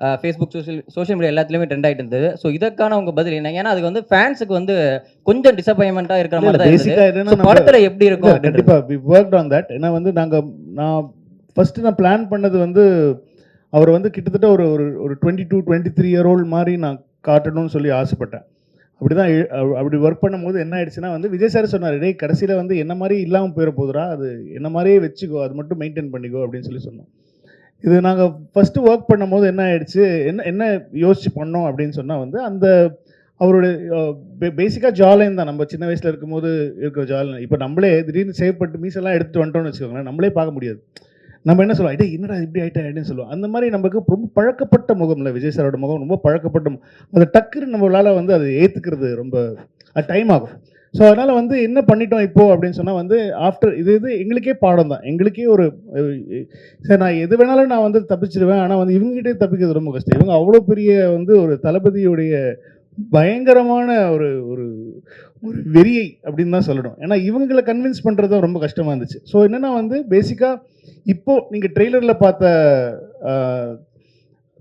Facebook social social media எல்லாத்துலேயுமே trend ஆகிட்டு இருந்தது. ஸோ இதற்கான உங்க பதில் என்ன? ஏன்னா அதுக்கு வந்து ஃபேன்ஸுக்கு வந்து கொஞ்சம் டிசப்பாயின்மெண்ட்டாக இருக்கிற மாதிரி தான் இருந்தது. படத்துல எப்படி இருக்கும் இல்ல, அப்படின்றது. கண்டிப்பா வி ஒர்க் ஆன் தட் ஏன்னா வந்து நாங்க நான் ஃபர்ஸ்ட் நான் பிளான் பண்ணது வந்து அவர் வந்து கிட்டத்தட்ட ஒரு ஒரு ஒரு twenty two twenty three year old மாதிரி நான் காட்டணும்னு சொல்லி ஆசைப்பட்டேன். அப்படிதான் எ- அ- அப்படி ஒர்க் பண்ணும்போது என்ன ஆயிடுச்சுன்னா வந்து விஜய் சார் சொன்னார் டேய் கடைசியில் வந்து என்ன மாதிரி இல்லாமல் போயிட போதுடா அது என்ன மாதிரியே வச்சுக்கோ அது மட்டும் மெயின்டைன் பண்ணிக்கோ அப்படின்னு சொல்லி சொன்னோம். இது நாங்கள் ஃபஸ்ட்டு ஒர்க் பண்ணும்போது என்ன ஆயிடுச்சு? என்ன என்ன யோசிச்சு பண்ணோம் அப்படின்னு சொன்னால் வந்து அந்த அவருடைய பேசிக்காக ஜாலைன் தான். நம்ம சின்ன வயசில் இருக்கும்போது இருக்கிற ஜாலைன் இப்போ நம்மளே திடீர்னு சேவ் பண்ணிட்டு மீசெல்லாம் எடுத்துட்டு வந்துட்டோம்னு வச்சுக்கோங்களேன் நம்மளே பார்க்க முடியாது. நம்ம என்ன சொல்லுவோம் டேய் என்னடா இப்படி ஆகிட்டா அப்படின்னு சொல்லுவோம். அந்த மாதிரி நமக்கு ரொம்ப பழக்கப்பட்ட முகம் இல்லை. விஜய் சாரோட முகம் ரொம்ப பழக்கப்பட்ட முகம். டக்குன்னு நம்மளால் வந்து அதை ஏற்றுக்கிறது ரொம்ப டைம் ஆகும். ஸோ அதனால் வந்து என்ன பண்ணிட்டோம் இப்போது அப்படின்னு சொன்னால் வந்து ஆஃப்டர் இது இது எங்களுக்கே பாடம் தான் எங்களுக்கே ஒரு சரி நான் எது வேணாலும் நான் வந்து தப்பிச்சிடுவேன் ஆனால் வந்து இவங்ககிட்டே தப்பிக்கிறது ரொம்ப கஷ்டம். இவங்க அவ்வளோ பெரிய வந்து ஒரு தளபதியுடைய பயங்கரமான ஒரு ஒரு ஒரு வெறியை அப்படின்னு தான் சொல்லணும். ஏன்னா இவங்களை கன்வின்ஸ் பண்ணுறது ரொம்ப கஷ்டமாக இருந்துச்சு. ஸோ என்னென்னா வந்து பேசிக்காக இப்போது நீங்கள் ட்ரெய்லரில் பார்த்த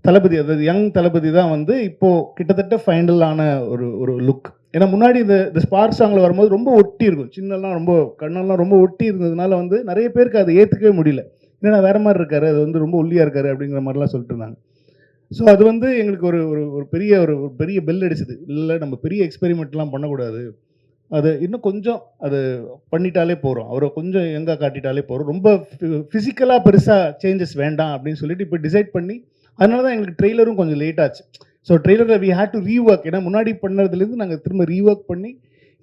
தளபதி அதாவது யங் தளபதி தான் வந்து இப்போது கிட்டத்தட்ட ஃபைனலான ஒரு ஒரு லுக் ஏன்னா முன்னாடி இந்த இந்த ஸ்பார்க் சாங்கில் வரும்போது ரொம்ப ஒட்டி இருக்கும். சின்னலாம் ரொம்ப கண்ணெல்லாம் ரொம்ப ஒட்டி இருந்ததுனால வந்து நிறைய பேருக்கு அதை ஏற்றுக்கவே முடியல. ஏன்னா வேற மாதிரி இருக்காரு அது வந்து ரொம்ப ஒல்லியாக இருக்காரு அப்படிங்கிற மாதிரிலாம் சொல்லிட்டு இருந்தாங்க. ஸோ அது வந்து எங்களுக்கு ஒரு ஒரு ஒரு பெரிய ஒரு ஒரு பெரிய பெல் அடிச்சது. இல்லை நம்ம பெரிய எக்ஸ்பெரிமெண்ட்லாம் பண்ணக்கூடாது. அது இன்னும் கொஞ்சம் அது பண்ணிட்டாலே போகிறோம் அவரை கொஞ்சம் எங்கே காட்டிட்டாலே போகிறோம் ரொம்ப ஃபிசிக்கலாக பெருசாக சேஞ்சஸ் வேண்டாம் அப்படின்னு சொல்லிட்டு இப்போ டிசைட் பண்ணி அதனால தான் எங்களுக்கு ட்ரெய்லரும் கொஞ்சம் லேட் ஆச்சு. ஸோ ட்ரெய்லரில் வி ஹேட் டு ரீஒர்க் ஏன்னா முன்னாடி பண்ணதுலேருந்து நாங்கள் திரும்ப ரீஒர்க் பண்ணி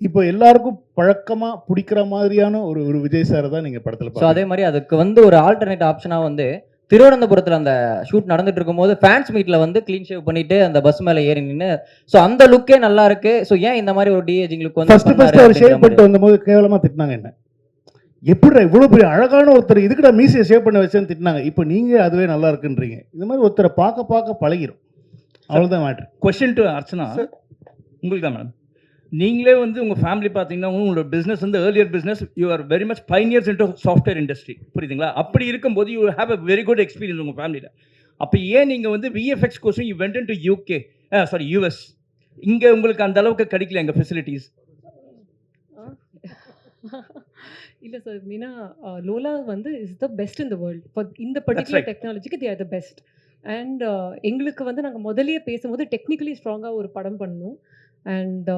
இப்போ எல்லாருக்கும் பழக்கமாக பிடிக்கிற மாதிரியான ஒரு ஒரு விஜய் சாரை தான் நீங்கள் படத்தில் ஸோ அதே மாதிரி அதுக்கு வந்து ஒரு ஆல்டர்னேட் ஆப்ஷனாக வந்து திருவனந்தபுரத்தில் அந்த ஷூட் நடந்துட்டு இருக்கும்போது ஃபேன்ஸ் மீட்டில் வந்து க்ளீன் ஷேவ் பண்ணிட்டு அந்த பஸ் மேலே ஏறி நின்று ஸோ அந்த லுக்கே நல்லா இருக்கு. ஸோ ஏன் இந்த மாதிரி ஒரு டிஏஜிங் லுக் வந்து ஃபர்ஸ்ட் ஃபர்ஸ்ட் அவர் ஷேவ் பண்ணிட்டு வந்தபோது கேவலமாக திட்டினாங்க என்ன? எப்படிடா இவ்வளோ பெரிய அழகான ஒருத்தர் இதுக்குடா மீசையை ஷேவ் பண்ண வச்சேன்னு திட்டினாங்க. இப்போ நீங்கள் அதுவே நல்லா இருக்குன்றீங்க. இந்த மாதிரி ஒருத்தரை பார்க்க பார்க்க பழகிரும். அவ்வளோதான் மேட்ரு கொஸ்டின் டு அர்ச்சனா உங்களுக்கு தான் மேடம் நீங்களே வந்து உங்கள் ஃபேமிலி பார்த்தீங்கன்னா உங்களோட பிஸ்னஸ் வந்து earlier business you are very much pioneers into software industry புரியுதுங்களா? அப்படி இருக்கும்போது you have a very good experience உங்கள் ஃபேமிலியில் அப்போ ஏன் நீங்கள் வந்து VFX கோர்ஸும் you went to UK sorry US இங்கே உங்களுக்கு அந்த அளவுக்கு கிடைக்கல எங்கள் ஃபெசிலிட்டிஸ் இல்லை சார் மீனா லோலா வந்து is the best in the world for இந்த particular. டெக்னாலஜிக்கு they are the best and uh, எங்களுக்கு வந்து நாங்கள் முதல்லயே பேசும்போது டெக்னிக்கலி ஸ்ட்ராங்காக ஒரு படம் பண்ணணும் அண்ட்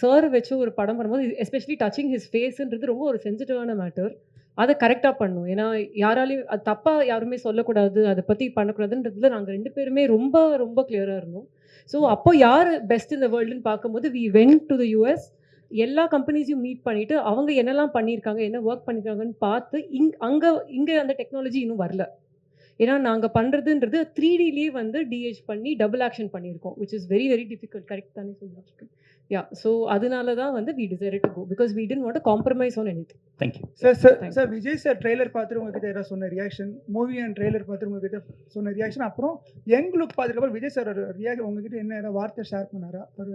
சார் uh, வச்சு ஒரு படம் பண்ணும்போது எஸ்பெஷலி டச்சிங் ஹிஸ் ஃபேஸ்ன்றது ரொம்ப ஒரு சென்சிட்டிவான மேட்டர் அதை கரெக்டாக பண்ணும். ஏன்னா யாராலையும் அது தப்பாக யாருமே சொல்லக்கூடாது அதை பற்றி பண்ணக்கூடாதுன்றதுல நாங்கள் ரெண்டு பேருமே ரொம்ப ரொம்ப கிளியராக இருந்தோம். ஸோ அப்போ யார் பெஸ்ட் இந்த வேர்ல்டுன்னு பார்க்கும்போது we went to the US எல்லா கம்பெனிஸையும் மீட் பண்ணிவிட்டு அவங்க என்னெல்லாம் பண்ணியிருக்காங்க என்ன ஒர்க் பண்ணியிருக்காங்கன்னு பார்த்து இங் அங்கே இங்கே அந்த டெக்னாலஜி இன்னும் வரல. ஏன்னா நாங்கள் பண்ணுறதுன்றது த்ரீ டிலேயே வந்து டிஹெச் பண்ணி டபுள் ஆக்ஷன் பண்ணியிருக்கோம் which is very very difficult correct தானே சொல்லிட்டு யா ஸோ அதனால தான் வந்து we decide to go because we don't want compromise on any thank you sir sir Thank sir Vijay sir trailer பார்த்துட்டு உங்ககிட்ட ஏதாவது சொன்ன ரியாக்ஷன் மூவி அண்ட் ட்ரெய்லர் பார்த்துட்டு உங்ககிட்ட சொன்ன ரியாக்ஷன் அப்புறம் யங் லுக் பார்த்துட்டு விஜய் சார் ரியாக்ஷன் உங்ககிட்ட என்ன ஏதாவது வார்த்தை ஷேர் பண்ணாரா? ஒரு